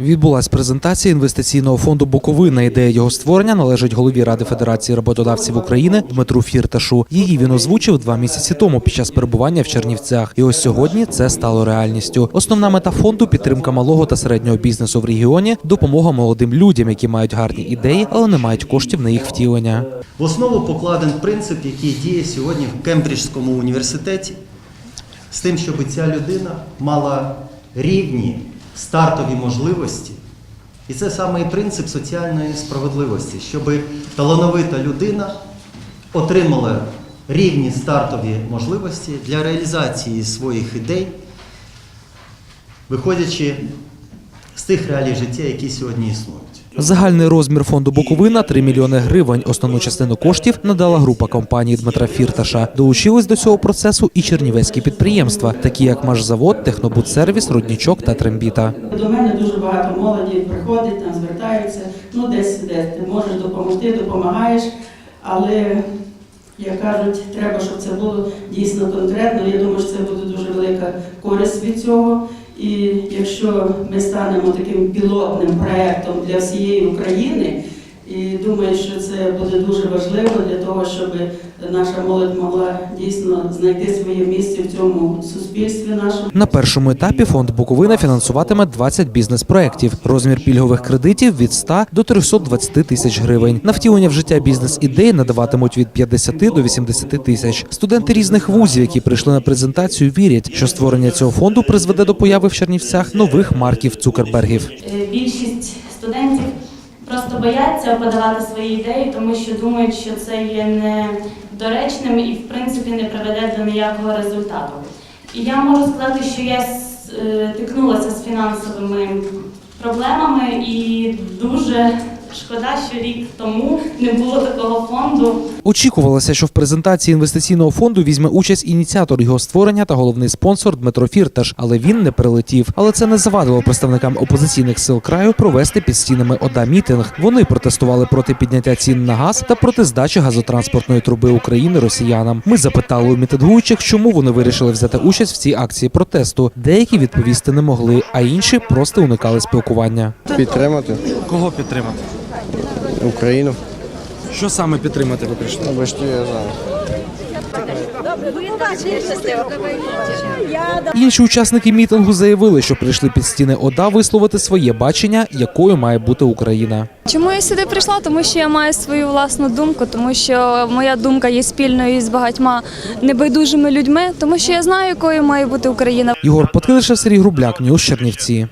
Відбулась презентація інвестиційного фонду Буковина. Ідея його створення належить голові Ради Федерації роботодавців України Дмитру Фірташу. Її він озвучив два місяці тому під час перебування в Чернівцях. І ось сьогодні це стало реальністю. Основна мета фонду підтримка малого та середнього бізнесу в регіоні, допомога молодим людям, які мають гарні ідеї, але не мають коштів на їх втілення. В основу покладен принцип, який діє сьогодні в Кембриджському університеті, з тим, щоб ця людина мала рівні стартові можливості. І це саме і принцип соціальної справедливості, щоб талановита людина отримала рівні стартові можливості для реалізації своїх ідей, виходячи з тих реалій життя, які сьогодні існують. Загальний розмір фонду Буковина 3 мільйони гривень. Основну частину коштів надала група компаній Дмитра Фірташа. Долучились до цього процесу і чернівецькі підприємства, такі як Машзавод, Технобудсервіс, Руднічок та Трембіта. До мене дуже багато молоді приходить, там звертаються, ну десь де ти можеш допомогти, допомагаєш, але як кажуть, треба, щоб це було дійсно конкретно. Я думаю, що це буде дуже велика користь від цього. І якщо ми станемо таким пілотним проєктом для всієї України, думаю, що це буде дуже важливо для того, щоб наша молодь могла дійсно знайти своє місце в цьому суспільстві нашому. На першому етапі фонд Буковина фінансуватиме 20 бізнес-проєктів. Розмір пільгових кредитів від 100 до 320 тисяч гривень. На втілення в життя бізнес-ідей надаватимуть від 50 до 80 тисяч. Студенти різних вузів, які прийшли на презентацію, вірять, що створення цього фонду призведе до появи в Чернівцях нових марків Цукербергів. Е, Більшість студентів просто бояться подавати свої ідеї, тому що думають, що це є недоречним і в принципі не приведе до ніякого результату. І я можу сказати, що я стикнулася з фінансовими проблемами і дуже шкода, що рік тому не було такого фонду. Очікувалося, що в презентації інвестиційного фонду візьме участь ініціатор його створення та головний спонсор Дмитро Фірташ, але він не прилетів. Але це не завадило представникам опозиційних сил краю провести під стінами ОДА мітинг. Вони протестували проти підняття цін на газ та проти здачі газотранспортної труби України росіянам. Ми запитали у мітингуючих, чому вони вирішили взяти участь в цій акції протесту. Деякі відповісти не могли, а інші просто уникали спілкування. Підтримати Кого підтримати? Україну. Що саме підтримати ви прийшли? Вибачте, я знаю. Інші учасники мітингу заявили, що прийшли під стіни ОДА висловити своє бачення, якою має бути Україна. Чому я сюди прийшла? Тому що я маю свою власну думку, тому що моя думка є спільною з багатьма небайдужими людьми, тому що я знаю, якою має бути Україна. Ігор Подкилишев, Сергій Грубляк, Ньюс Чернівці.